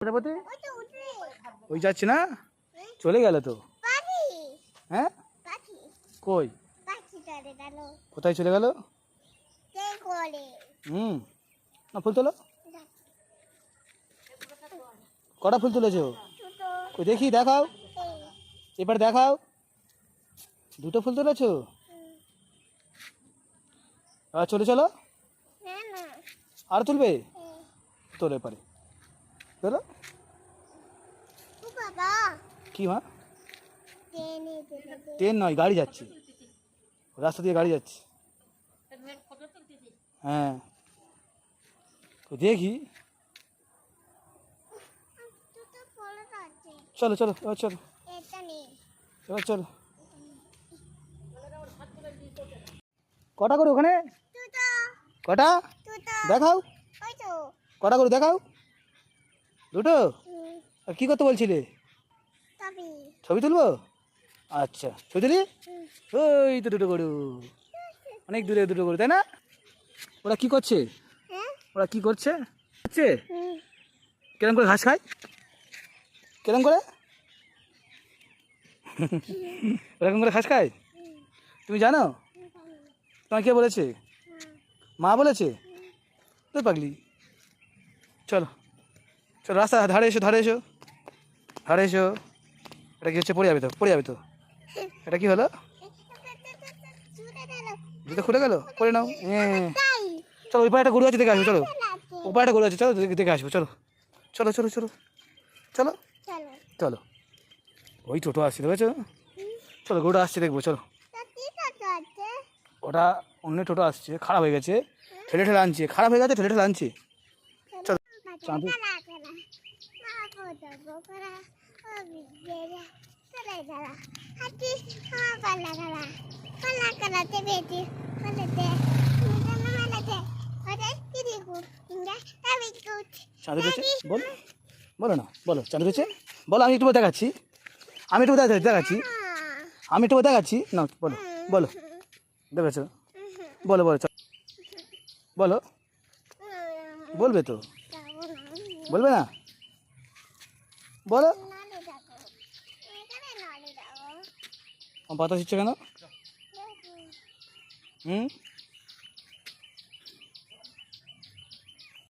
প্রজাপতি? ওই যাচ্ছে না? চলে গেল তো। হ্যাঁ? কই? কোথায় চলে গেল? হুম। না ফুল তোলো। কটা ফুল তুলেছো? কই দেখি দেখাও। এবার দেখাও। দুটো ফুল তুলেছো? আর চলে চলো। আর তুলবে? এই তোলে পারে। তোলো কি মা? ট্রেন নয় গাড়ি যাচ্ছে। রাস্তা দিয়ে গাড়ি যাচ্ছে। হ্যাঁ। তো দেখি। চলো চলো এবার চলো। এবার চলো। কটা করে ওখানে? কটা? দেখাও। কটা করে দেখাও? দুটো? আর কী করতে বলছিলে? ছবি। তুলবো? আচ্ছা ছবি তুলি? ওই তো দুটো গরু। অনেক দূরে দুটো গরু তাই না? ওরা কি করছে? হ্যাঁ? ওরা কি করছে? হচ্ছে কিরম করে ঘাস খায়? কিরম করে? ওরকম করে ঘাস খায়? তুমি জানো? তোমার কে বলেছে? মা বলেছে? তো পাগলি। চলো। চলো, রাস্তা, ধারে এসো ধারে এসো। ধারে এসো। এটা কি হচ্ছে? পড়ে যাবে তো, পড়ে যাবে তো। এটা কি হলো? জুতো খুলে গেল? পরে নাও। চলো, ওই পায়ে একটা গরু আছে দেখে আসব, চলো। লাগছে ও পায়ে একটা গরু আছে চলো, দেখে আসব, চলো। চলো চলো চলো। চলো। চলো। ওই টোটো আসছে, দেখেছ? চলো গরুটা আসছে, দেখব, চলো। ওটা অন্য টোটো আসছে, খারাপ হয়ে গেছে। ঠেলে ঠেলে আনছে, খারাপ হয়ে গেছে, ঠেলে ঠেলে আনছে। চাঁদু চাঁদু রয়েছে? বল। বলো না বলো চাঁদু রয়েছে? বলো আমি একটু দেখাচ্ছি। আমি একটু দেখা- দেখাচ্ছি। আমি একটু দেখাচ্ছি। না বলো বলো। দেখেছ বলো বলো বলো। বলবে তো বলবে না? বলো। বাতাস দিচ্ছে কেন? হুম?